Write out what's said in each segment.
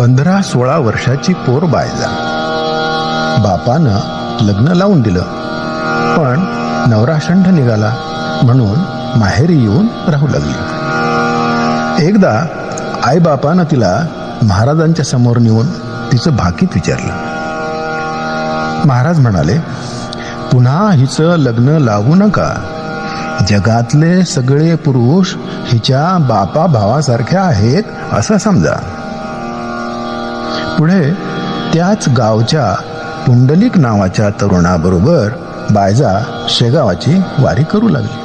पंधरा सोळा वर्षाची पोर बायजा बापानं लग्न लावून दिलं. पण नवरा शंठ निघाला म्हणून माहेरी येऊन राहू लागली. एकदा आईबापानं तिला महाराजांच्या समोर नेऊन तिचं भाकीत विचारलं. महाराज म्हणाले पुन्हा हिचं लग्न लावू नका. जगातले सगळे पुरुष हिच्या बापा भावासारख्या आहेत असं समजा. पुढे त्याच गावच्या पुंडलिक नावाच्या तरुणाबरोबर बायजा शेगावाची वारी करू लागली.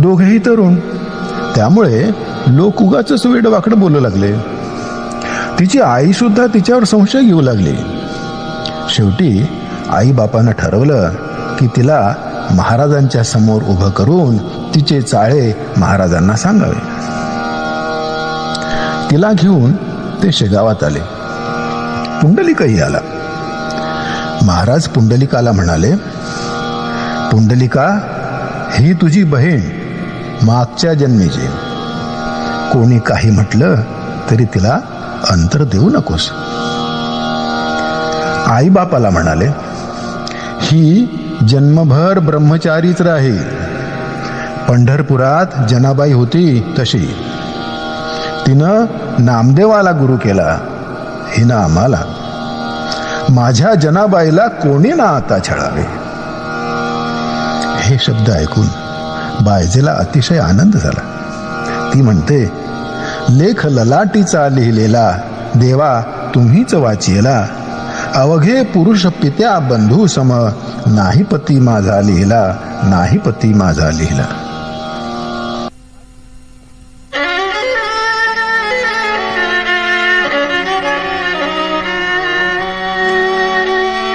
दोघेही तरुण त्यामुळे लोक उगाच वेड वाकडं बोलू लागले. तिची आई सुद्धा तिच्यावर संशय घेऊ लागली. शेवटी आई बापानं ठरवलं की तिला महाराजांच्या समोर उभं करून तिचे चाळे महाराजांना सांगावे. तिला घेऊन ते शेगावात आले. पुंडलिकही आला. महाराज पुंडलिकाला म्हणाले पुंडलिका ही तुझी बहीण मागच्या जन्मीची. कोणी काही म्हटलं तरी तिला अंतर देऊ नकोस. आई बापाला म्हणाले ही जन्मभर ब्रह्मचारीच राहील पंढरपुरात जनाबाई होती तशी. तिनं नामदेवाला गुरु केला. हिनं आम्हाला. माझ्या जनाबाईला कोणी ना आता छळावे? हे शब्द ऐकून बायजेला अतिशय आनंद झाला. ती म्हणते लेख ललाटीचा लिहिलेला देवा तुम्हीच वाचियला. अवघे पुरुष पित्या बंधू सम नाही पती माझा लिहिला नाही पती माझा लिहिला.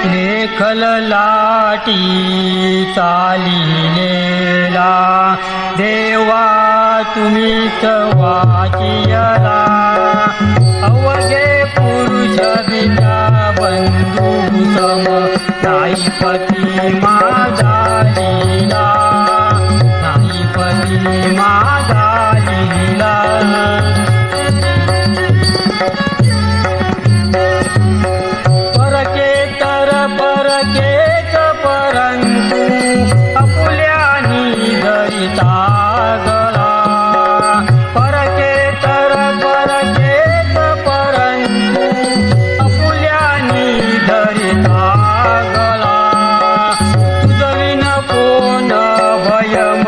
लेखल लाटी चालिलेला देवा तुम्हीच वाचियला. अवघे पुरुष